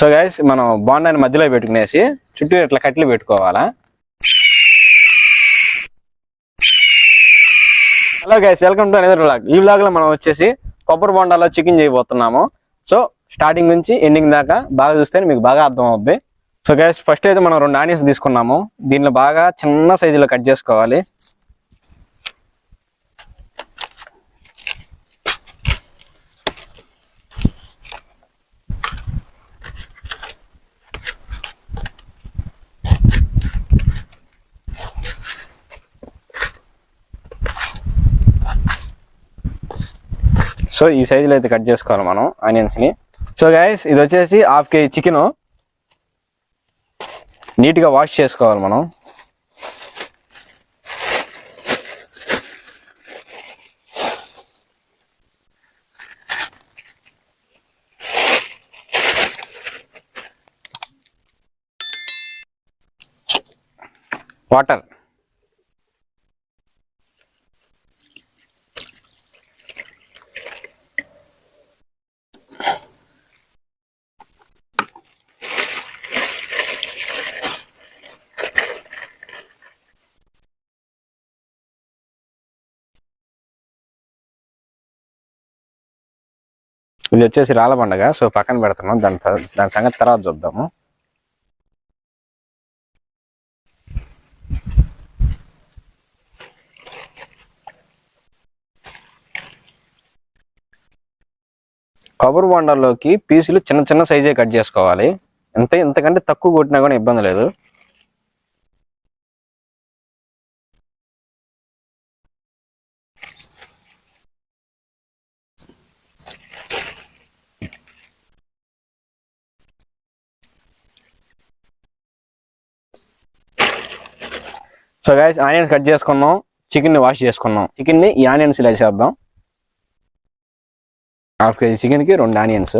So guys మనం బాండాన్ని మధ్యలో పెట్టుకునేసి చుట్టూ ఇట్లా కట్లు పెట్టుకోవాలా? Hello guys welcome to another blog ఈ బ్లాగ్లో మనం వచ్చేసి కొబ్బరి బొండాలో చికెన్ చేయబోతున్నాము. సో స్టార్టింగ్ నుంచి ఎండింగ్ దాకా బాగా చూస్తే మీకు బాగా అర్థం అవుద్ది సో గైస్ ఫస్ట్ అయితే మనం రెండు ఆనియన్స్ తీసుకున్నాము. దీనిలో బాగా చిన్న సైజులో కట్ చేసుకోవాలి. సో ఈ సైజులో అయితే కట్ చేసుకోవాలి మనం ఆనియన్స్ని సో గైస్ ఇది వచ్చేసి హాఫ్ కేజీ చికెన్ నీట్గా వాష్ చేసుకోవాలి మనం. వాటర్ ఇది వచ్చేసి రాళ్ళ పండగ. సో పక్కన పెడుతున్నాం. దాని దాని సంగతి తర్వాత చూద్దాము. కొబ్బరి బొండాల్లోకి పీసులు చిన్న చిన్న సైజే కట్ చేసుకోవాలి. ఎంత ఇంతకంటే తక్కువ కొట్టినా కూడా ఇబ్బంది లేదు. సో గైస్ ఆనియన్స్ కట్ చేసుకున్నాం. చికెన్ని వాష్ చేసుకున్నాం. చికెన్ని ఈ ఆనియన్స్ ఇలా చేద్దాం. హాఫ్ కేజీ చికెన్కి రెండు ఆనియన్స్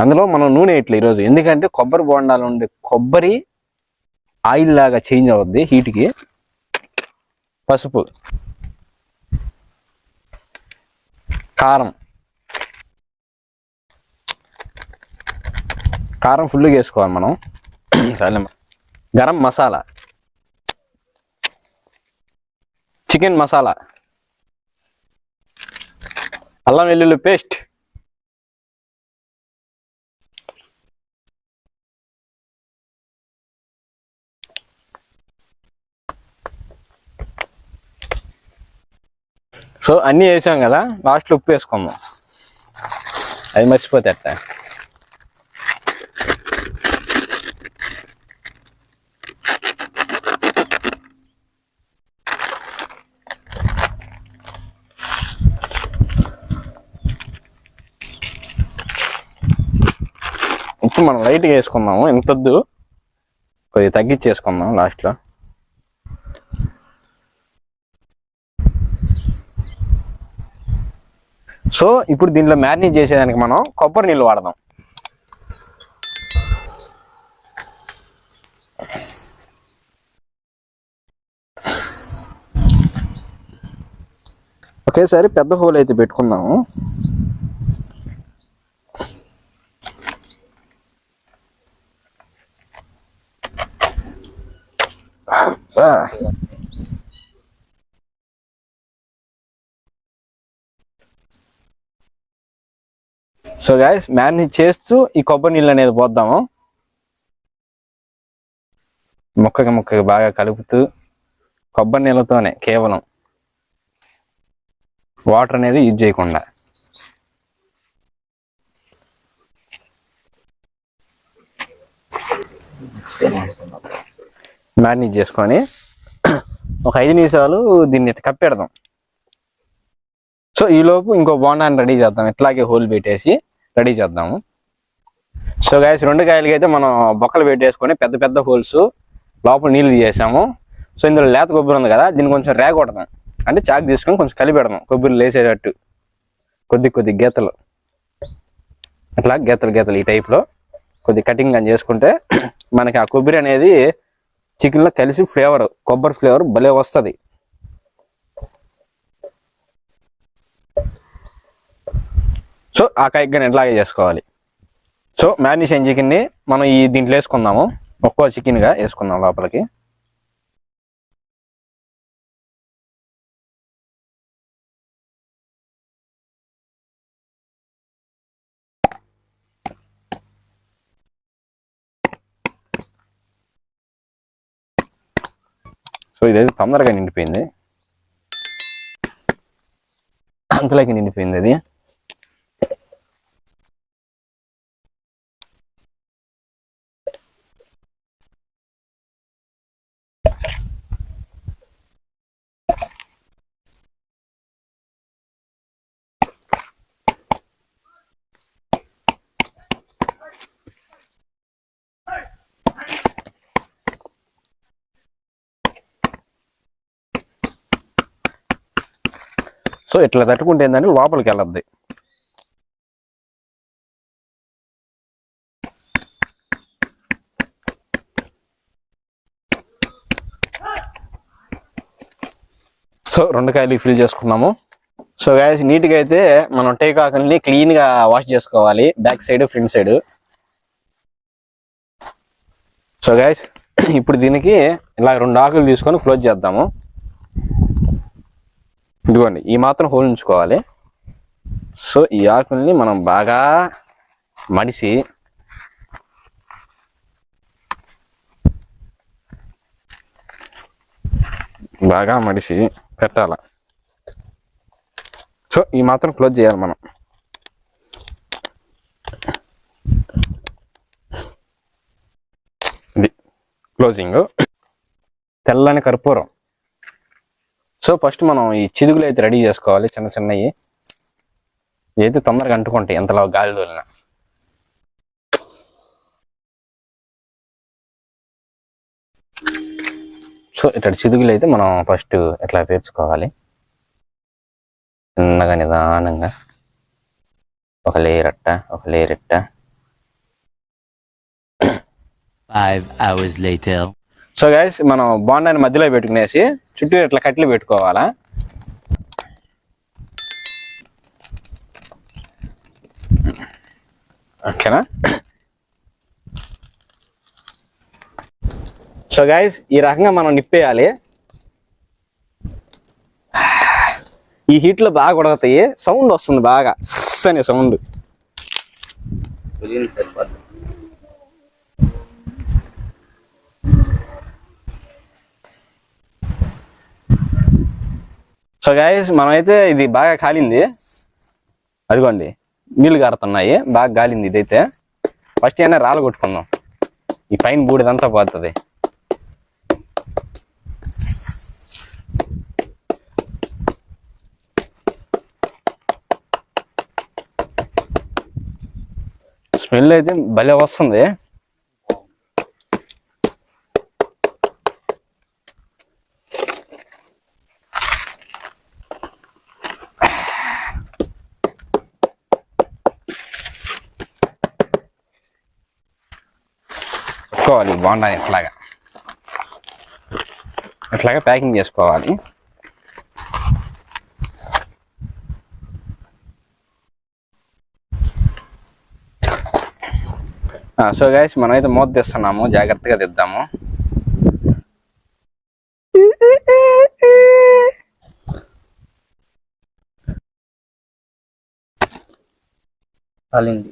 అందులో మనం నూనె ఇట్లా ఈరోజు. ఎందుకంటే కొబ్బరి బోండాలు ఉండే కొబ్బరి ఆయిల్ లాగా చేంజ్ అవుద్ది హీట్కి పసుపు. కారం. కారం ఫుల్గా వేసుకోవాలి మనం. సరే గరం మసాలా. చికెన్ మసాలా. అల్లం వెల్లుల్లి పేస్ట్. సో అన్నీ వేసాం కదా లాస్ట్లో ఉప్పు వేసుకుందాం అది మర్చిపోతే అట్ట. ఉప్పు మనం లైట్గా వేసుకుందాము. ఎంతద్దు కొద్దిగా తగ్గించేసుకుందాం లాస్ట్లో సో ఇప్పుడు దీంట్లో మ్యారినేట్ చేసేదానికి మనం కొబ్బరి నీళ్ళు వాడదాం. ఒకేసారి పెద్ద హోల్ అయితే పెట్టుకుందాము. సో గాయస్ మ్యారినేట్ చేస్తూ ఈ కొబ్బరి నీళ్ళు అనేది పోద్దాము. మొక్కకి మొక్కకి బాగా కలుపుతూ కొబ్బరి నీళ్ళతోనే కేవలం వాటర్ అనేది యూజ్ చేయకుండా. మ్యారినేట్ చేసుకొని ఒక ఐదు నిమిషాలు దీన్ని కప్పెడదాం. సో ఈ లోపు ఇంకో బోండాన్ని రెడీ చేద్దాం. ఇట్లాగే హోల్ పెట్టేసి రెడీ చేద్దాము. సో గాయస్ రెండు కాయలకి అయితే మనం బొక్కలు పెట్టేసుకొని పెద్ద పెద్ద హోల్స్ లోపల నీళ్ళు తీసేసాము. సో ఇందులో లేత కొబ్బరి ఉంది కదా దీన్ని కొంచెం రేగొడదాం. అంటే చాక్ తీసుకొని కొంచెం కలిపెడదాం కొబ్బరి లేసేటట్టు. కొద్ది కొద్ది గీతలు. అట్లా గీతలు గీతలు ఈ టైప్లో కొద్ది కటింగ్ అని చేసుకుంటే మనకి ఆ కొబ్బరి అనేది చికెన్లో కలిసి ఫ్లేవర్ కొబ్బరి ఫ్లేవర్ భలే వస్తుంది. సో ఆ కైక్ ఇట్లాగే చేసుకోవాలి. సో మ్యారినేషన్ చికెన్ని మనం ఈ దీంట్లో వేసుకుందాము. ఒక్కో చికెన్గా వేసుకుందాం లోపలికి. సో ఇదైతే తొందరగా నిండిపోయింది. అంతలోకి నిండిపోయింది అది. సో ఇట్లా తట్టుకుంటే ఏంటంటే లోపలికి వెళ్ళద్ది. సో రెండు కాయలు ఫిల్ చేసుకున్నాము. సో గాయస్ నీట్గా అయితే మనం టేక్ ఆకుల్ని క్లీన్గా వాష్ చేసుకోవాలి. Back side front side. So guys ఇప్పుడు దీనికి ఇలా రెండు ఆకులు తీసుకొని క్లోజ్ చేద్దాము. ఇదిగోండి ఈ మాత్రం హోల్ ఉంచుకోవాలి. సో ఈ ఆకుల్ని మనం బాగా మడిసి బాగా మడిసి పెట్టాల. సో ఈ మాత్రం క్లోజ్ చేయాలి మనం. ఇది క్లోజింగ్. తెల్లని కర్పూరం. సో ఫస్ట్ మనం ఈ చిదుగులు అయితే రెడీ చేసుకోవాలి చిన్న చిన్నవి ఏదైతే తొందరగా అంటుకుంటాయి ఎంతలా గాలి తోలినా. సో ఇట్లా చిదుగులు అయితే మనం ఫస్ట్ ఎట్లా పేర్చుకోవాలి? చిన్నగా నిదానంగా. ఒక లేయర్ అట్ట ఒక లేయర్ అట్ట Five hours. సో గైస్ మనం బాండాన్ని మధ్యలో పెట్టుకునేసి చుట్టూ ఇట్లా కట్లు పెట్టుకోవాలా? ఓకేనా? సో గైస్ ఈ రకంగా మనం నిప్పేయాలి. ఈ హీట్లో బాగా ఉడకతాయి. సౌండ్ వస్తుంది బాగా. సనే అనే సౌండ్ సో గాయస్ మనమైతే ఇది బాగా కాలింది. అదిగోండి నీళ్ళు కారుతున్నాయి బాగా గాలింది ఇదైతే. ఫస్ట్ అయినా రాళ్ళు కొట్టుకుందాం. ఈ పైన బూడిదంతా పోతుంది. స్మెల్ అయితే భలే వస్తుంది. చేసుకోవాలి బాగుండాలి ఇట్లాగా ఇట్లాగా ప్యాకింగ్ చేసుకోవాలి. సో గైస్ మనమైతే మూత తీస్తున్నాము. జాగ్రత్తగా తెద్దాము అలింది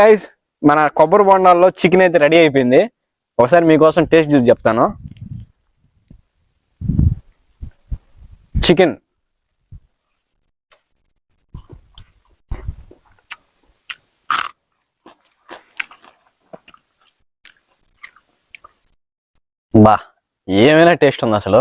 గైజ్ మన కొబ్బరి బొండాల్లో చికెన్ అయితే రెడీ అయిపోయింది. ఒకసారి మీకోసం టేస్ట్ చూసి చెప్తాను. చికెన్ బా ఏమైనా టేస్ట్ ఉంది అసలు?